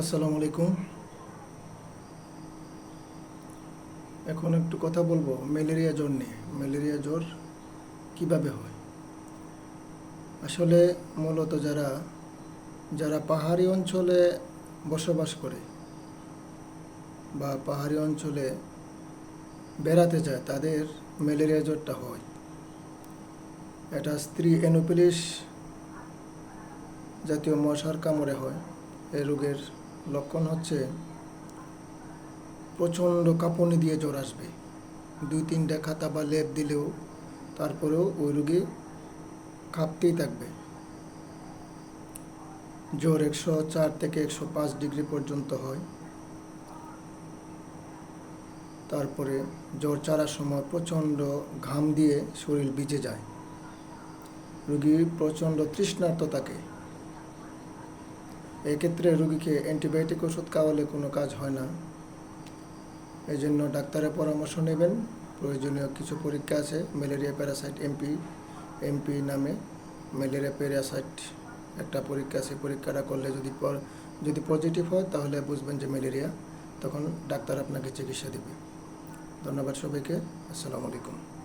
আসসালামু আলাইকুম। এখন একটু কথা বলব, ম্যালেরিয়া জ্বর নিয়ে। ম্যালেরিয়া জ্বর কীভাবে হয়? আসলে মূলত যারা যারা পাহাড়ি অঞ্চলে বসবাস করে বা পাহাড়ি অঞ্চলে বেড়াতে যায়, তাদের ম্যালেরিয়া জ্বরটা হয়। এটা স্ত্রী এনোপিলিস জাতীয় মশার কামড়ে হয়, এই রোগের লক্ষণ হচ্ছে প্রচণ্ড কাঁপুনি দিয়ে জ্বর আসবে। দুই তিনটা খাতা বা লেপ দিলেও তারপরেও ওই রোগী কাঁপতেই থাকবে। জ্বর একশো চার থেকে একশো পাঁচ ডিগ্রি পর্যন্ত হয়। তারপরে জ্বর চারার সময় প্রচণ্ড ঘাম দিয়ে শরীর ভিজে যায়। রোগী প্রচণ্ড তৃষ্ণার্ত থাকে। এক্ষেত্রে রোগীকে অ্যান্টিবায়োটিক ওষুধ খাওয়ালে কোনো কাজ হয় না। এই জন্য ডাক্তারের পরামর্শ নেবেন। প্রয়োজনীয় কিছু পরীক্ষা আছে। ম্যালেরিয়া প্যারাসাইট এমপি এমপি নামে ম্যালেরিয়া প্যারাসাইট একটা পরীক্ষা আছে। পরীক্ষাটা করলে যদি যদি পজিটিভ হয় তাহলে বুঝবেন যে ম্যালেরিয়া, তখন ডাক্তার আপনাকে চিকিৎসা দেবে। ধন্যবাদ সবাইকে। আসসালামু আলাইকুম।